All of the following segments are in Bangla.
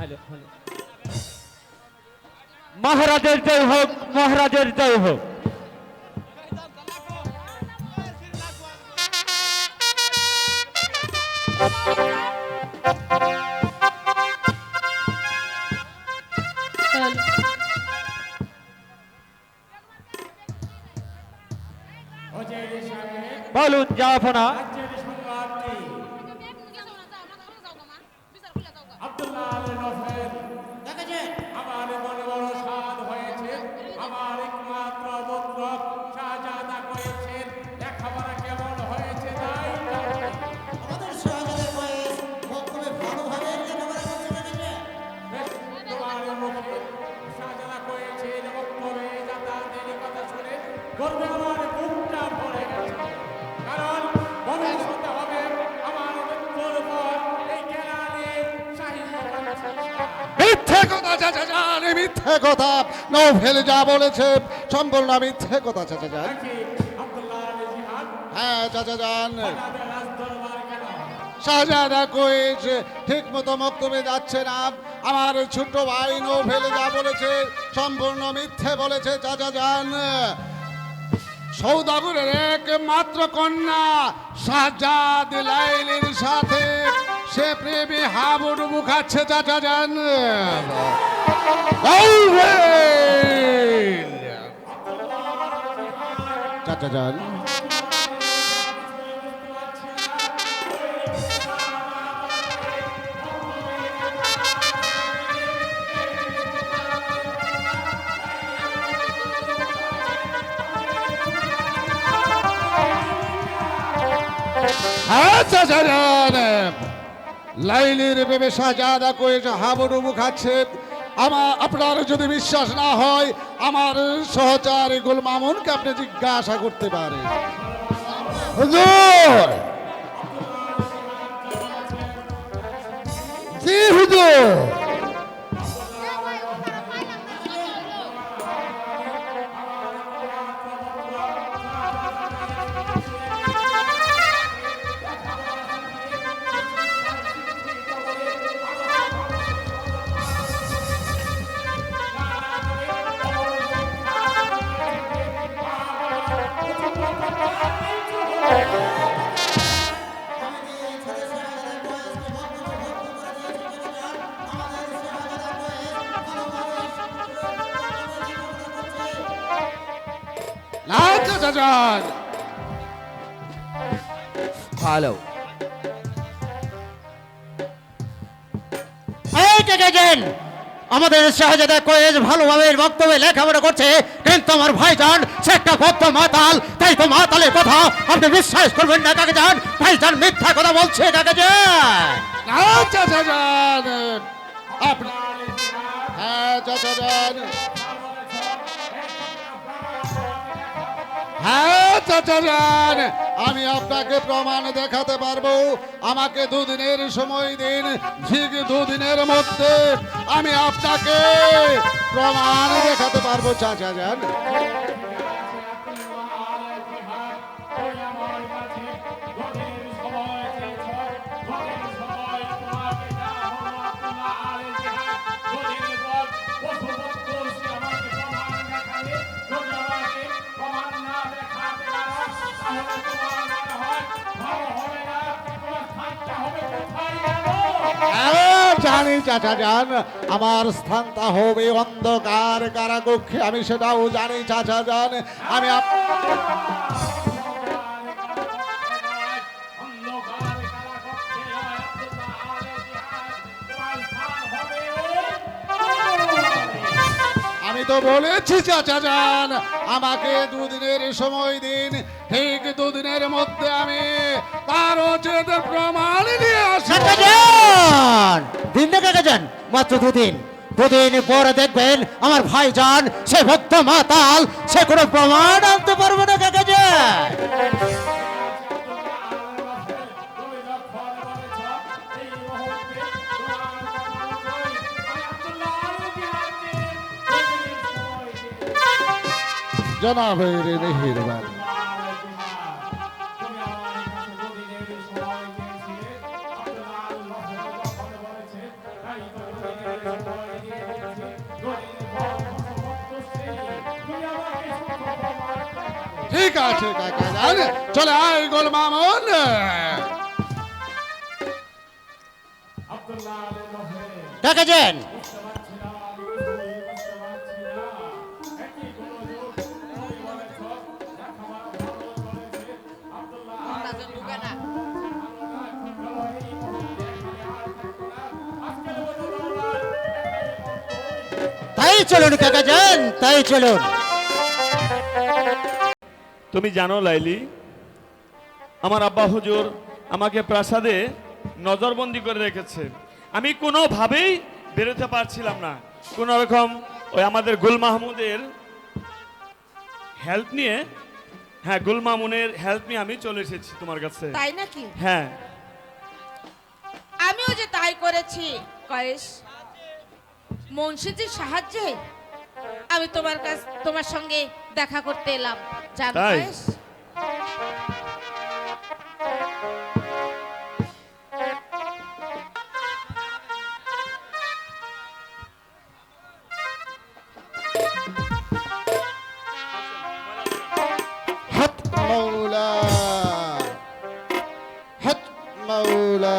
হ্যালো হ্যালো মহারাজের জয় হোক মহারাজের জয় হোক বলুন জাফনা গর্বে আমার বুকটা ভরে গেছে? কারণ ভবিষ্যতে হবে আমার মৃত্যুর পর এই কেরানি মিথ্যে কথা চাচা যান মিথ্যে কথা। নৌফেল যা বলেছে সম্পূর্ণ মিথ্যে কথা চাচা যান। হ্যাঁ চাচা যান। শাহজাদা কইস ঠিক মতো বক্তব্যে যাচ্ছে না। আমার ছোট্ট ভাই নৌফেল যা বলেছে সম্পূর্ণ মিথ্যে বলেছে চাচা যান। সৌদাগরের একমাত্র কন্যা শাহজাদ লাইলির সাথে সে প্রেমে হাবুডুবু খাচ্ছে চাচা যান। চাচা যান। আচ্ছা লাইলির বেবে সাজাদা করে হাবুডুবু খাচ্ছে আমার আপনার যদি বিশ্বাস না হয়, আমার সহচারী গুল মামুনকে আপনি জিজ্ঞাসা করতে পারেন। হুজুর! জি, হুজুর! যান ভালো আমাদের শাহজাদা কয়েজ ভালোভাবে বক্তব্যে লেখাপড়া করছে কিন্তু আমার ভাইজান সে একটা ভক্ত মাতাল তাই তো মাতালের কথা আপনি বিশ্বাস করবেন না কাকে যান ভাইজান মিথ্যা কথা বলছে কাকে যান যান আপনার হ্যাঁ হ্যাঁ আমি আপনাকে প্রমাণ দেখাতে পারব। আমাকে দুদিনের সময় দিন, ঠিক দুদিনের মধ্যে আমি আপনাকে প্রমাণ দেখাতে পারব, চাচা জানি, চাচা যান আমার স্থানটা হবে অন্ধকার কারাকক্ষে আমি সেটাও জানি, চাচা যান আমি আমি তো বলেছি, চাচা যান আমাকে দুদিনের সময় দিন। ঠিক দুদিনের মধ্যে আমি তার উচিত প্রমাণ নিয়ে আসব। দিন না কাকে যান মাত্র দুদিন। দুদিন পরে দেখবেন আমার ভাইজান সে ভক্ত মাতাল সে কোনো প্রমাণ আনতে পারবে না কাকে যান জনাবের মেহেরবান ঠিক আছে চলে আয় গোল মামন। কাকা তাই চলুন কাকা যান তাই চলুন। তুমি জানো লাইলি আমার আব্বা হুজুর আমাকে প্রাসাদে নজরবন্দি করে রেখেছে। আমি কোনোভাবেই বেরোতে পারছিলাম না। কোনো রকম ওই আমাদের গুল মাহমুদের হেল্প নিয়ে হ্যাঁ গুল মামুনের হেল্প নিয়ে আমি চলে এসেছি তোমার কাছে। তাই নাকি? হ্যাঁ। আমিও যে তাই করেছি। কয়েস মুন্সিজির সাহায্যে আমি তোমার কাছ তোমার সঙ্গে দেখা করতে এলাম। জানো তাই? কয়েস হাত মৌলা হাত মৌলা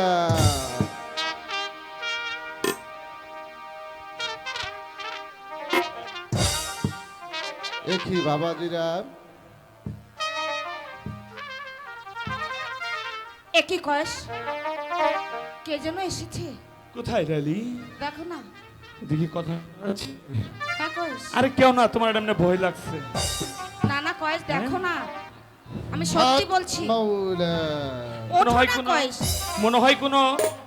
একই বাবাজিরা? একই কয়েস। কে যেন এসেছে? কোথায় লাইলি দেখো না। দেখি কথা হ্যাঁ কয়েস। আরে কেউ না তোমার এমনি ভয় লাগছে। না না কয়েস দেখো না। আমি সত্যি বলছি। মনে হয় কোনো মনে হয় কোনো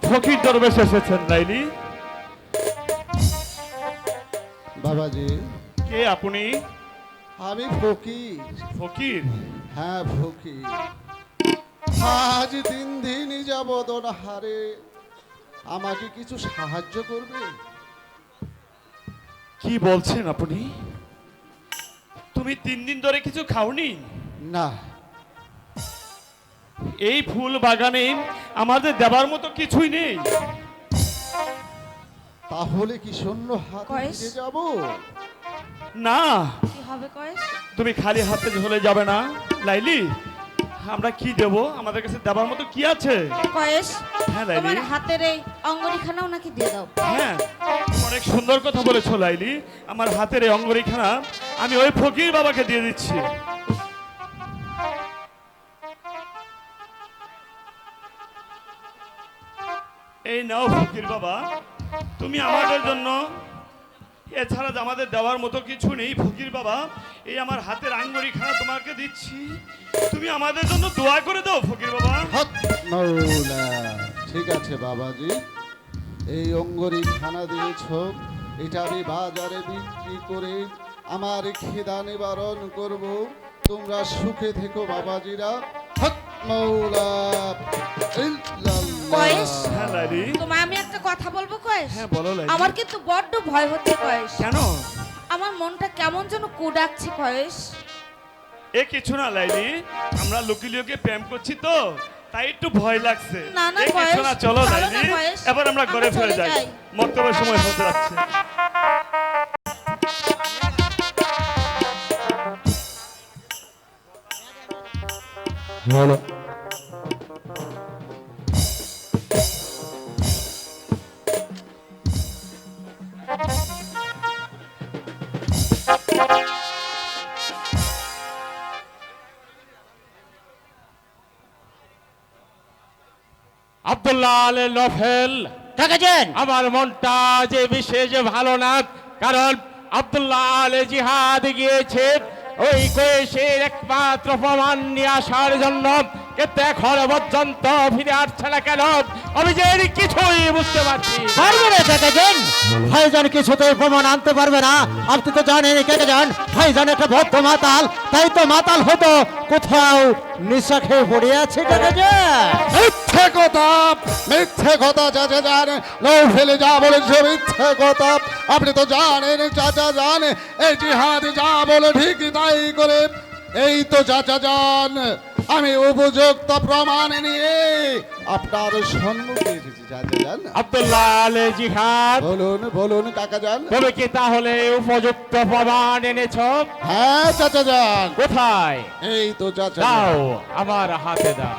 ফকির দরবেশ এসেছেন লাইলি বাবাজি। কে আপনি? আমি ফকির। ফকির? হ্যাঁ ফকির। আজ তিন দিন যাব হারে। আমাকে কিছু সাহায্য করবে? কি বলছেন আপনি? তুমি তিন দিন ধরে কিছু খাওনি? না। এই ফুল বাগানে আমাদের দেবার মতো কিছুই নেই। তাহলে কি শূন্য হাতে? ফিরে যাব? না। কি হবে কয়েস? তুমি খালি হাতে ঝলে যাবে না লাইলি। আমরা কি দেব? আমাদের কাছে দেবার মতো কি আছে? কয়েস হ্যাঁ, লাইলি। তোমার হাতের এই দিয়ে দাও। হ্যাঁ অনেক সুন্দর কথা বলেছ লাইলি। আমার হাতের এই অঙ্গরেখানা আমি ওই ফকির বাবাকে দিয়ে দিচ্ছি। এই নাও ফকির বাবা তুমি আমাদের জন্য এছাড়া আমাদের দেওয়ার মতো কিছু নেই, ফকির বাবা। এই আমার হাতের আঙ্গুরিখানা তোমাকে দিচ্ছি। তুমি আমাদের জন্য দোয়া করে দাও, ফকির বাবা। ঠিক আছে বাবাজি। এই অঙ্গরি খানা দিয়েছ, এটা আমি বাজারে বিক্রি করে আমার খিদা নিবারণ করব। তোমরা সুখে থেকো বাবাজিরা। হাত মৌলা। কয়েস? হ্যাঁ তোমায় আমি একটা কথা বলব কয়েস হ্যাঁ আমার কিন্তু বড্ড ভয় হচ্ছে কয়েস কেন? আমার মনটা কেমন যেন কুডাকছে কয়েস এ কিছু না লাইলি। আমরা লুকি লুকি প্রেম করছি তো তাই একটু ভয় লাগছে। না, না, কিছু না চলো লাইলি। এবার আমরা ঘরে ফিরে যাই। মক্তবের সময় হতে যাচ্ছে। আব্দুল্লাহ আলী নফেল কাকা যান আমার মনটা যে বিশেষ ভালো না কারণ আব্দুল্লাহ আলী জিহাদ গিয়েছে। ওই কোয়েশের একমাত্র প্রমাণ নিয়ে আসার জন্য কিন্তু এখন পর্যন্ত ফিরে আসছে না কেন? আমি যে কিছুই বুঝতে পারছি। পারবে না যান ভাইজান কিছুতেই প্রমাণ আনতে পারবে না। আপনি তো জানেন কাকা যান ভাইজান একটা ভক্ত মাতাল। তাই তো মাতাল হতো। কোথাও নিশা খেয়ে পড়ে আছে কাকা যান মিথ্যে কথা মিথ্যে কথা চাচা জান। নৌ ফেলে যা বলেছে মিথ্যে কথা। আপনি তো জানেন চাচা জান। এই জিহাদ যা বলে ঠিক তাই করে। এই তো চাচা যান আমি উপযুক্ত প্রমাণ নিয়ে আপনার সম্মুখে এসেছি চাচা যান। আব্দুল্লাহ আলে জিহাদ। বলুন বলুন কাকা যান। তুমি কি তাহলে উপযুক্ত প্রমাণ এনেছ? হ্যাঁ চাচা যান। কোথায়? এই তো চাচা দাও আমার হাতে দাও।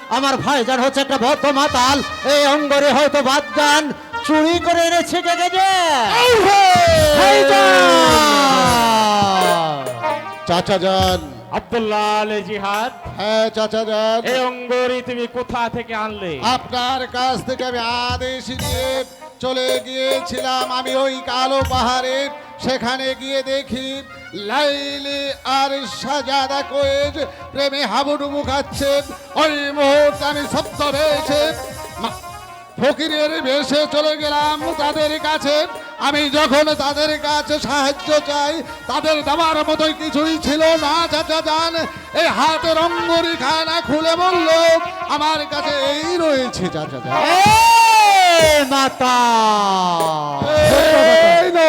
আমার ভাইজান হচ্ছে একটা ভক্ত মাতাল এই অঙ্গরে হয়তো বাদ যান। চুরি করে এনেছে কাকা যান ভাইজান! চাচা যান। আব্দুল্লাহ আলে জিহাদ হ্যাঁ চাচা যান। এই অঙ্গরি তুমি কোথা থেকে আনলে? আপনার কাছ থেকে আমি আদেশ নিয়ে চলে গিয়েছিলাম। আমি ওই কালো পাহাড়ে সেখানে গিয়ে দেখি লাইলি আর সাজাদা কোয়েজ প্রেমে হাবুডুবু খাচ্ছেন ওই মুহূর্তে আমি সত্য পেয়েছে। মা- ফকিরের বেশে চলে গেলাম তাদের কাছে। আমি যখন তাদের কাছে সাহায্য চাই তাদের দেওয়ার মতোই কিছুই ছিল না চাচা যান এই হাতের অঙ্গরি খানা খুলে বলল আমার কাছে এই রয়েছে চাচা যান মাতা!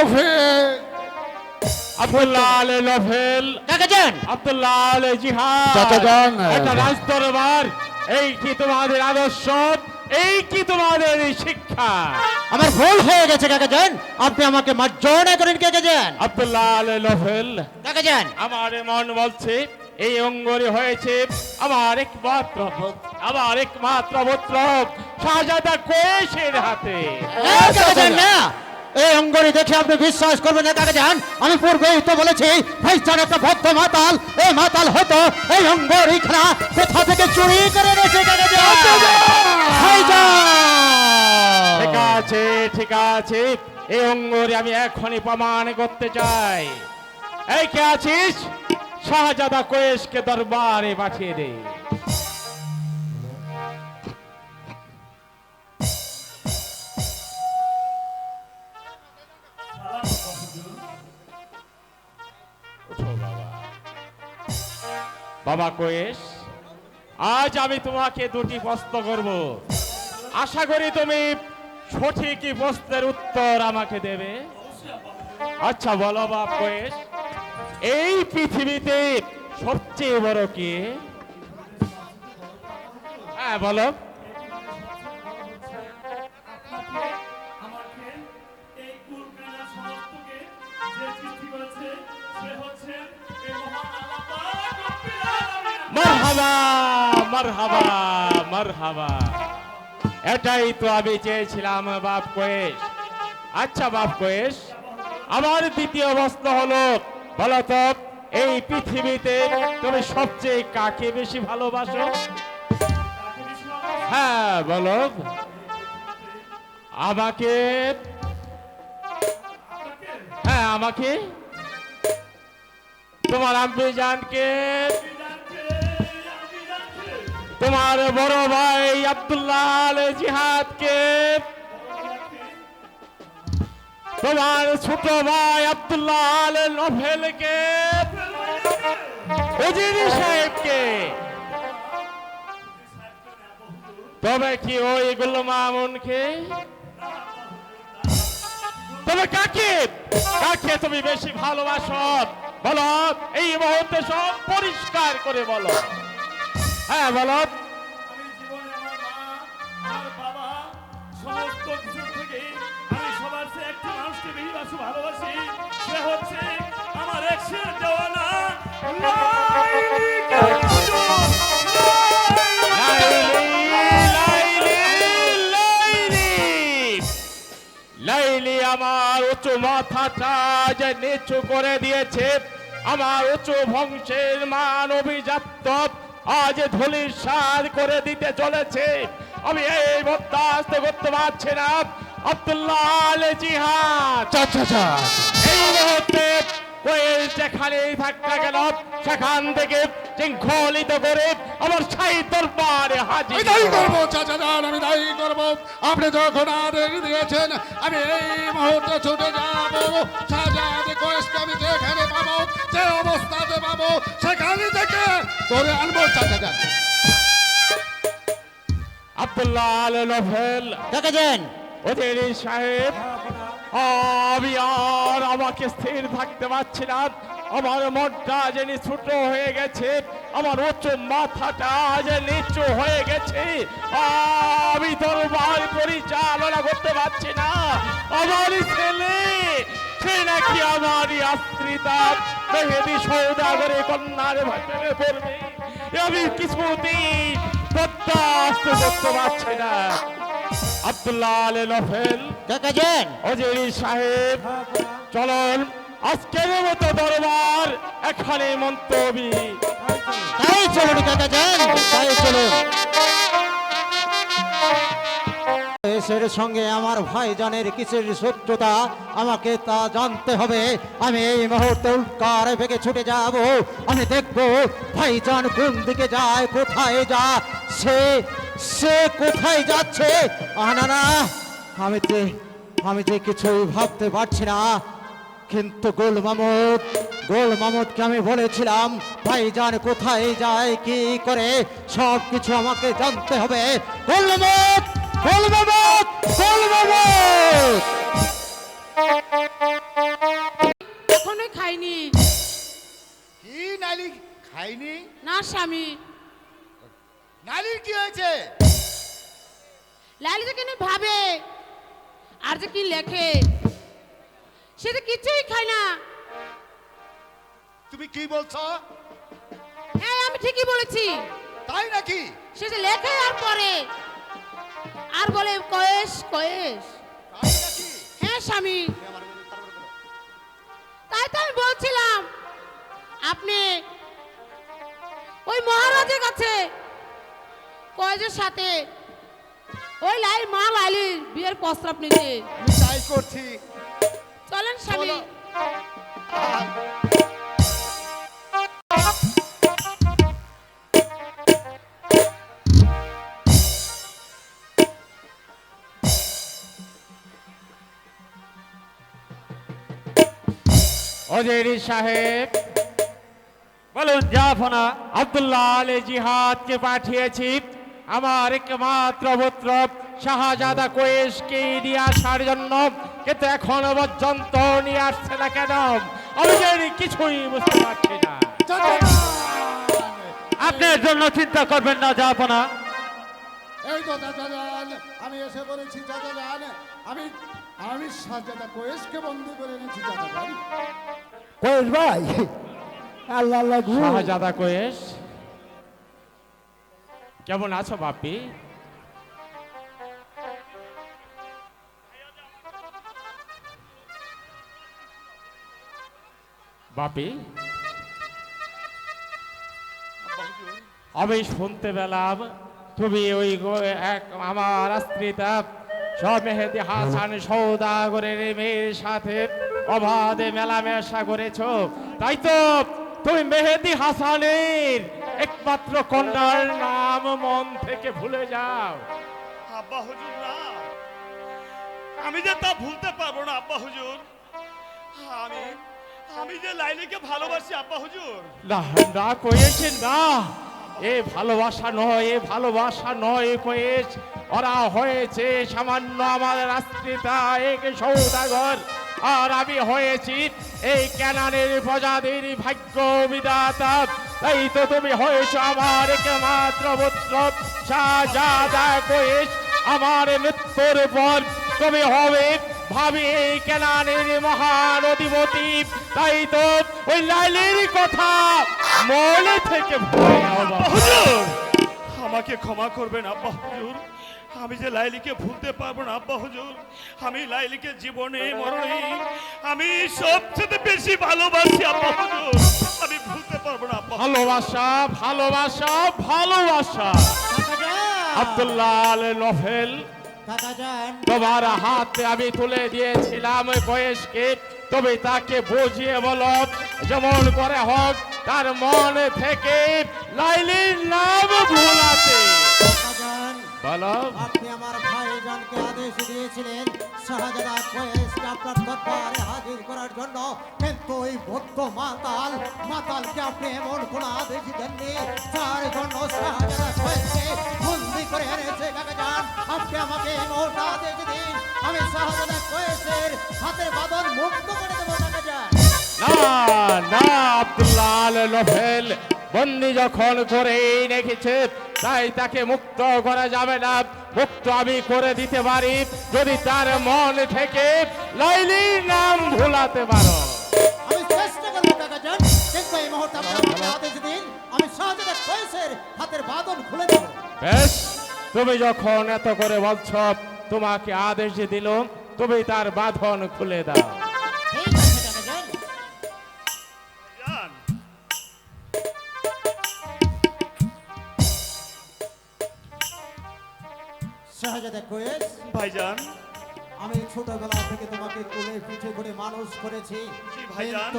এই নফে আব্দুল্লাহ আলে নফেল কাকা যান আব্দুল্লাহ আলে জিহাদ চাচা যান। একটা রাজদরবার এই কি তোমাদের আদর্শ এই কি তোমাদের শিক্ষা আমার ভুল হয়ে গেছে কাকা যান আপনি আমাকে মার্জনা করেন কাকা যান আব্দুল্লাহ আলে নফেল কাকা যান আমার মন বলছে এই অঙ্গরে হয়েছে আমার একমাত্র পুত্র- আমার একমাত্র পুত্র শাহজাদা কোয়েশের হাতে না এই অঙ্গরি দেখে আপনি বিশ্বাস করবেন না কাকা যান আমি পূর্বেই তো বলেছি ভাইজান একটা ভক্ত মাতাল এই মাতাল হতো এই অঙ্গরি খেলা কোথা থেকে চুরি করে এনেছে কাকা ঠিক আছে ঠিক আছে। এই অঙ্গরে আমি এখনই প্রমাণ করতে চাই। এই কে আছিস? শাহজাদা কোয়েশকে দরবারে পাঠিয়ে দে। বাবা কোয়েশ, আজ আমি তোমাকে দুটি প্রশ্ন করব। আশা করি তুমি সঠিকই প্রশ্নের উত্তর আমাকে দেবে। আচ্ছা বলো বাপ কোয়েশ, এই পৃথিবীতে সবচেয়ে বড় কে? হ্যাঁ বলো। এটাই তো আমি চেয়েছিলাম, বাপ কোয়েশ। আচ্ছা বাপ কোয়েশ, আমার দ্বিতীয় প্রশ্ন হলো, বলো তো, এই পৃথিবীতে তুমি সবচেয়ে কাকে বেশি ভালোবাসো? হ্যাঁ বলো। আমাকে? হ্যাঁ আমাকে। তোমার আম্বি জানকে? তোমার বড় ভাই আব্দুল্লাহ আল জিহাদকে। তোমার ছোট ভাই আব্দুল্লাহ নভেলকে। উজির সাহেবকে। তবে কি ওই গুলো মামুনকে তবে কাকে? কাকে তুমি বেশি ভালোবাসো? বলো, এই মুহূর্তে সব পরিষ্কার করে বলো। হ্যাঁ বলো আমি জীবনে আমার মা আমার বাবা সমস্ত কিছু থেকে আমি সবার চেয়ে একটা মানুষকে বেশি বাসু ভালোবাসি সে হচ্ছে আমার একশের দেওয়ানা লাইলি কাজল। লাইলি লাইলি লাইলি লাইলি আমার উঁচু মাথাটা যে নিচু করে দিয়েছে আমার উঁচু বংশের মান অভিজাত আজ ধুলির সার করে দিতে চলেছে। আমি এই বরদাস্ত করতে পারছি না। আব্দুল্লাহ আল জিহাদ। এই মুহূর্তে যেখানেই গেল সেখান থেকে শৃঙ্খলিত করে আমার সাই দরবারে আমি হাজির দায়ী করো। করব চাচা যান আমি দায়ী করব। আপনি যখন আদেশ দিয়েছেন আমি এই মুহূর্তে ছুটে যাব। আমি যেখানে পাবো যে অবস্থাতে পাবো সেখানে থেকে ধরে আনব চাচা যান। আব্দুল্লাহ আল নভেল দেখেছেন ওদের সাহেব আমি আর আমাকে স্থির থাকতে পারছি না। আমার মনটা যে ছোট হয়ে গেছে আমার উচ্চ মাথাটা যে নিচু হয়ে গেছে আমি দরবার পরিচালনা করতে পারছি না। আমার ছেলে সে নাকি আমারই আশ্রিতা মেহেদি সৌদাগরে কন্যার ভাষণে পড়বে। আমি কিছুতেই বরদাস্ত করতে পারছি না। আব্দুল্লাহ আলী নফেল দেখেছেন অজেরি সাহেব চলন আজকের মতো দরবার এখানে মন্তবি তাই চলুন দেখেছেন তাই চলুন। দেশের সঙ্গে আমার ভাইজানের কিসের শত্রুতা? আমাকে তা জানতে হবে। আমি এই মুহূর্তে উল্কার বেগে ছুটে যাব। আমি দেখব ভাইজান কোন দিকে যায়, কোথায় যা সে সে কোথায় যাচ্ছে? আনা না আমি যে আমি যে কিছুই ভাবতে পারছি না। কিন্তু গোল মামুদ, গোল মামুদকে আমি বলেছিলাম ভাই ভাইজান কোথায় যায়, কি করে সব কিছু আমাকে জানতে হবে। গোল মামুদ! গোল খাইনি। কি নালি খাইনি? না স্বামী। নালির কি হয়েছে? লালি যে কিনে ভাবে আর যে কি লেখে সে তো কিছুই খায় না। তুমি কি বলছো? হ্যাঁ আমি ঠিকই বলেছি। তাই নাকি? সে যে লেখে আর পড়ে। আর বলে কয়েস কয়েস হ্যাঁ স্বামী। তাই তো আমি বলছিলাম আপনি ওই মহারাজের কাছে কয়েজের সাথে ওই লাই মা লালির বিয়ের প্রস্তাব নিতে। আমি তাই করছি। চলেন স্বামী। অজেরি সাহেব বলুন জাফনা আব্দুল্লাহ আলী জিহাদকে পাঠিয়েছি। আমার একমাত্র পুত্র শাহজাদা কোয়েশকে নিয়ে আসার জন্য কিন্তু এখনও পর্যন্ত নিয়ে আসছে না কেন? আমি কিছুই বুঝতে পারছি না! আপনার জন্য চিন্তা করবেন না জাফনা। এই তো আমি এসে বলেছি আমি আমি শাহজাদা কোয়েসকে বন্দি করে এনেছি কোয়েস ভাই আল্লাহ আল্লাহ শাহজাদা কোয়েশ কেমন আছো বাপি? বাপি? আমি শুনতে পেলাম তুমি ওই এক আমার আস্ত্রিতা সব মেহেদি হাসান সৌদাগরের মেয়ের সাথে অবাধে মেলামেশা করেছ। তাই তো তুমি মেহেদি হাসানের একমাত্র কন্যার নাম মন থেকে ভুলে যাও। আব্বা হুজুর না। আমি যে তা ভুলতে পারব না আব্বা হুজুর। আমি আমি যে লাইলিকে ভালোবাসি আব্বা হুজুর। না না কয়েছে না। এ ভালোবাসা নয়, এ ভালোবাসা নয়, কয়েছ, ওরা হয়েছে সামান্য আমাদের আশ্রিতা এক সৌদাগর। আর আমি হয়েছি এই ক্যানানের প্রজাদের ভাগ্য বিদাতা তাই তো তুমি হয়েছ আমার একমাত্র পুত্র। শাহজাদা কয়েছ, আমার মৃত্যুর পর তুমি হবে ভাবি কেনানের মহান অধিপতি। তাই তো ওই লাইলের কথা মনে থেকে। হুজুর! আমাকে ক্ষমা করবেন আব্বা হুজুর। আমি যে লাইলিকে ভুলতে পারব না আব্বা হুজুর। আমি লাইলিকে জীবনে মরণে আমি সবচেয়ে বেশি ভালোবাসি আব্বা হুজুর। আমি ভুলতে পারব না আব্বা। ভালোবাসা ভালোবাসা ভালোবাসা। আব্দুল্লাহ আল নফেল তোমার হাতে আমি তুলে দিয়েছিলাম বয়সকে তবে তাকে বুঝিয়ে বলো যেমন করে হোক তার মন থেকে লাইলির নাম ভোলাতে বলো। আপনি আমার ভাইজানকে আদেশ দিয়েছিলেন শাহজাদা কোয়েসকে আপনার দরবারে হাজির করার জন্য। কিন্তু ওই বৌদ্ধ মাতাল মাতালকে আপনি এমন কোনো আদেশ দেননি যার জন্য শাহজাদা কোয়েসকে বন্দি করে এনেছে আমাকে এই দিন আমি হাতের মুক্ত করে দেবো বন্দি যখন করে রেখেছে, তাই তাকে মুক্ত করা যাবে না। মুক্ত আমি করে দিতে পারি, যদি তার মন থেকে লাইলির নাম ভুলাতে পারো। এই মুহূর্তে আদেশ দিন আমি শাহজাদা কোয়েসের হাতের বাঁধন খুলে দেবো। বেশ তুমি যখন এত করে বলছ তোমাকে আদেশ দিল তুমি তার বাঁধন খুলে দাও। শাহজাদা কোয়েস ভাইজান। আমি ছোটবেলা থেকে তোমাকে কোলে পিঠে করে মানুষ করেছি। ভাইজান।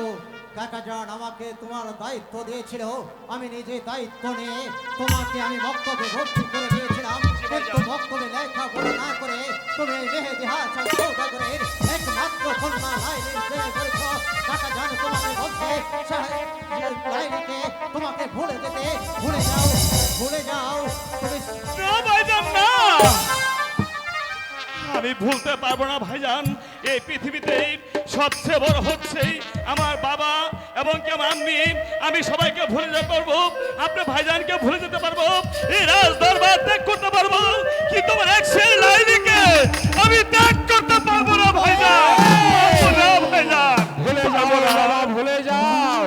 কাকাজান আমাকে তোমার দায়িত্ব দিয়েছিল। আমি নিজে দায়িত্ব নিয়ে তোমাকে আমি বক্তব্যে ভর্তি করে দিয়েছিলাম। ভাইজান। বক্তব্যে লেখা পড়া না করে তুমি মেহেদি একমাত্র তোমাকে ভুলে যেতে, ভুলে যাও ভুলে যাও। আমি ভুলতে পারব না, ভাইজান। এই পৃথিবীতে সবচেয়ে বড় হচ্ছে আমার বাবা এবং কি আমার আম্মি। আমি সবাইকে ভুলে যেতে পারব। আপনি ভাইজানকে ভুলে যেতে পারব। এই রাজ দরবার ত্যাগ করতে পারব। কিন্তু আমার এক সেই লাইনিকে আমি ত্যাগ করতে পারব না ভাইজান। ভুলে যাও ভুলে যাও।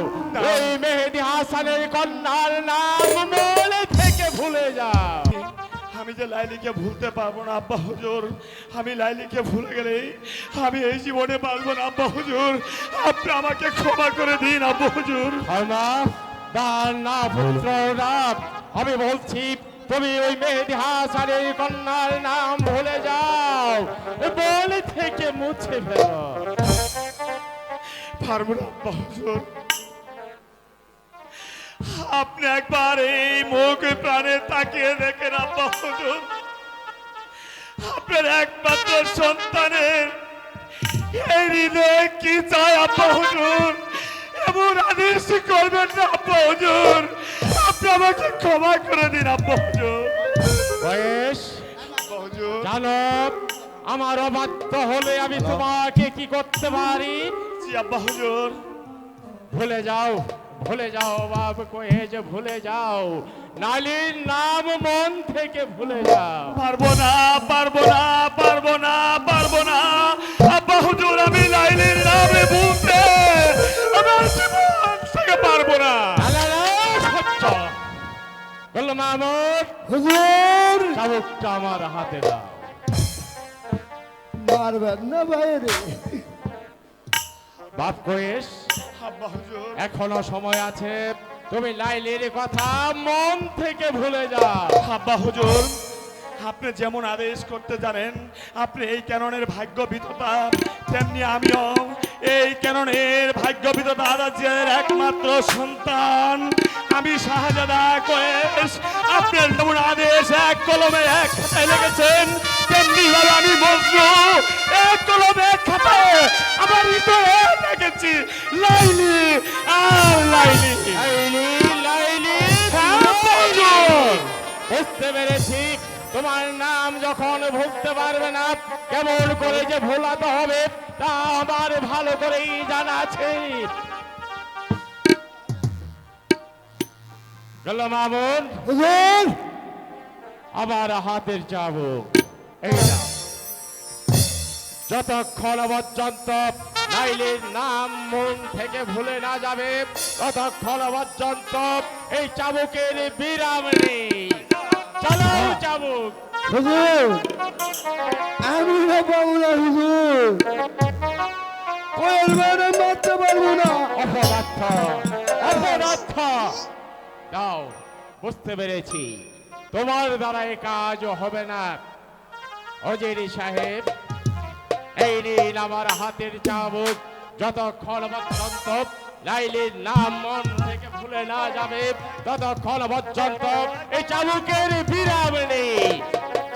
এই মেহেদি হাসানের কন্যার নাম আমি যে লাইলিকে ভুলতে পারব না আব্বা হুজুর। আমি লাইলিকে ভুলে গেলে আমি এই জীবনে বাঁচবো না আব্বা হুজুর। আপনি আমাকে ক্ষমা করে দিন আব্বা হুজুর। না পুত্র আমি বলছি তুমি ওই মেহেদি হাসানের কন্যার নাম ভুলে যাও। বলে থেকে মুছে ফেলো। পারব না আব্বা হুজুর। আপনি একবার এই মুখ প্রাণে তাকিয়ে দেখেন আব্বা হুজুর। আপনার একমাত্র সন্তানের এই হৃদয়ে কি চায় আব্বা হুজুর? এমন আদেশ করবেন না আব্বা হুজুর। আপনি আমাকে ক্ষমা করে দিন আব্বা হুজুর। বয়স? জানো আমার অবাধ্য হলে আমি তোমাকে কি করতে পারি? জি আব্বা হুজুর। ভুলে যাও। ভুলে যাও বাপ কয়ে যে ভুলে যাও। নালির নাম মন থেকে ভুলে যাও। পারব না পারব না পারব না পারব না। আব্বা হুজুর আমি লাইনের নামে বলতে আমার জীবন থেকে পারব না। আলাদা সত্য। বলল মামুদ হুজুর। চাবুকটা আমার হাতে দাও। মারবেন না বাইরে। বাপ কয়েস হুজুর এখনও সময় আছে। তুমি লাইলির কথা মন থেকে ভুলে যাও। আব্বা হুজুর আপনি যেমন আদেশ করতে জানেন আপনি এই ক্যাননের ভাগ্য বিততা তেমনি আমিও এই ক্যাননের ভাগ্য বিততা আদাজের একমাত্র সন্তান। আমি শাহজাদা কয়েস আপনার যেমন আদেশ এক কলমে এক খাতায় লেগেছেন তেমনি ভাবে আমি মজনু এক কলমে এক খাতায় আমার হৃদয়ে লেগেছি লাইলি আর লাইলি। লাইলি লাইলি। হ্যাঁ, বুঝতে পেরেছি। তোমার নাম যখন ভুলতে পারবে না কেমন করে যে ভোলাতে হবে তা আমার ভালো করেই জানা আছে। গেল মামুন হাতের চাবুক এই না যতক্ষণ পর্যন্ত নাইলের নাম মন থেকে ভুলে না যাবে ততক্ষণ পর্যন্ত এই চাবুকের বিরাম নেই। চলো চাবুক। হুজুর। আমি না পাবো না হুজুর। কোয়েল মারতে পারব না। অপদার্থ অপদার্থ দাও বুঝতে পেরেছি। তোমার দ্বারা এ কাজ হবে না। অজেরি সাহেব এই নিন আমার হাতের চাবুক। যতক্ষণ পর্যন্ত লাইলির নাম মন ভুলে না যাবে। ততক্ষণ পর্যন্ত এই চাবুকের বিরাম নেই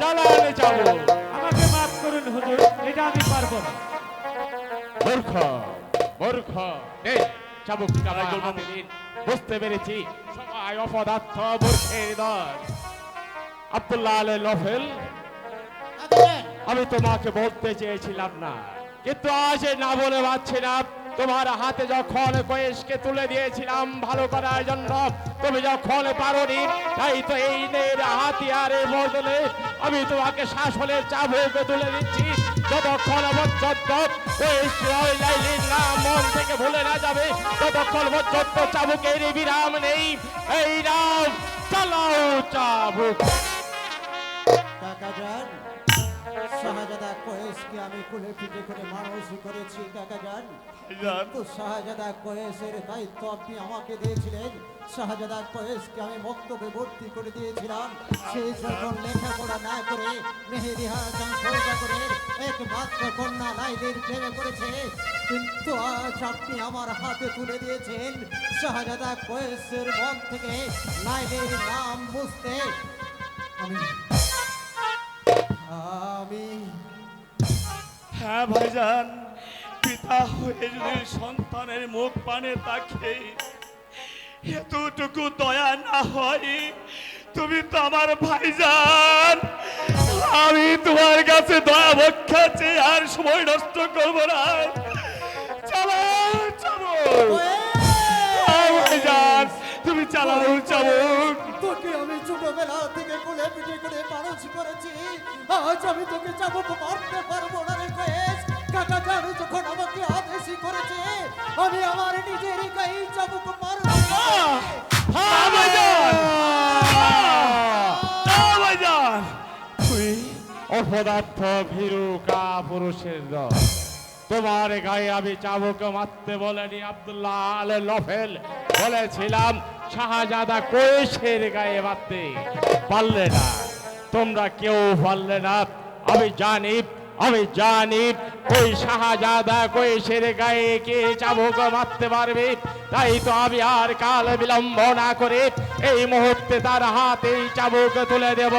চালান চাবুক আমাকে মাফ করুন হুজুর এটা আমি পারব না। মূর্খ মূর্খ। নে দিন বুঝতে পেরেছি। সবাই অপদার্থ মূর্খের দল। আব্দুল্লাহ আল নফেল। আমি তোমাকে বলতে চেয়েছিলাম না। কিন্তু আজ না বলে পারছি না। তোমার হাতে যখন কয়েসকে তুলে দিয়েছিলাম ভালো করার জন্য, তুমি যখন পারোনি, তাই তো এই নের হাতিয়ারের বদলে আমি তোমাকে শাসনের চাবুক তুলে দিচ্ছি। যতক্ষণ পর্যন্ত নাম মন থেকে ভুলে না যাবে, ততক্ষণ পর্যন্ত চাবুকের বিরাম নেই। এই রাম চালাও চাবুক। কাকা শাহজাদা কোয়েসকে আমি কুলে পিঠে করে মানুষ করেছি কাকা যান কিন্তু শাহজাদা কোয়েসের দায়িত্ব আপনি আমাকে দিয়েছিলেন। শাহজাদা কোয়েসকে আমি বক্তব্যে ভর্তি করে দিয়েছিলাম। সেই যখন লেখাপড়া না করে মেহেদি হাসান সৌদাগরের একমাত্র কন্যা লাইলির প্রেমে করেছে কিন্তু আজ আপনি আমার হাতে তুলে দিয়েছেন শাহজাদা কোয়েসের মন থেকে লাইলির নাম বুঝতে। আমি আমি হ্যাঁ ভাইজান পিতা হয়ে যদি সন্তানের মুখ পানে তাকে এতটুকু দয়া না হয় তুমি তো আমার ভাইজান। আমি তোমার কাছে দয়া ভক্ষা চেয়ে আর সময় নষ্ট করব না। চলো চলো। ভাইজান তুমি চালাও। তোকে আমি ছোটবেলা থেকে কোলে পিঠে করে মানুষ করেছি আজ আমি তোকে চাবুক মারতে পারব না রে কাকা জানো যখন আমাকে আদেশই করেছে আমি আমার নিজের গায়ে চাবুক মারবো হ্যাঁ হ্যাঁ অপদার্থ ভীরু কা পুরুষের দল তোমার গায়ে আমি চাবুক মারতে বলেনি, আব্দুল্লাহ আল নফেল বলেছিলাম, শাহজাদা কৈশের গায়ে মারতে। পারলে না, তোমরা কেউ পারলে না। আমি জানি আমি জানি, ওই শাহজাদা কৈশের গায়ে কে চাবুক মারতে পারবে। তাই তো আমি আর কাল বিলম্ব না করে এই মুহূর্তে তার হাতে চাবুক তুলে দেব।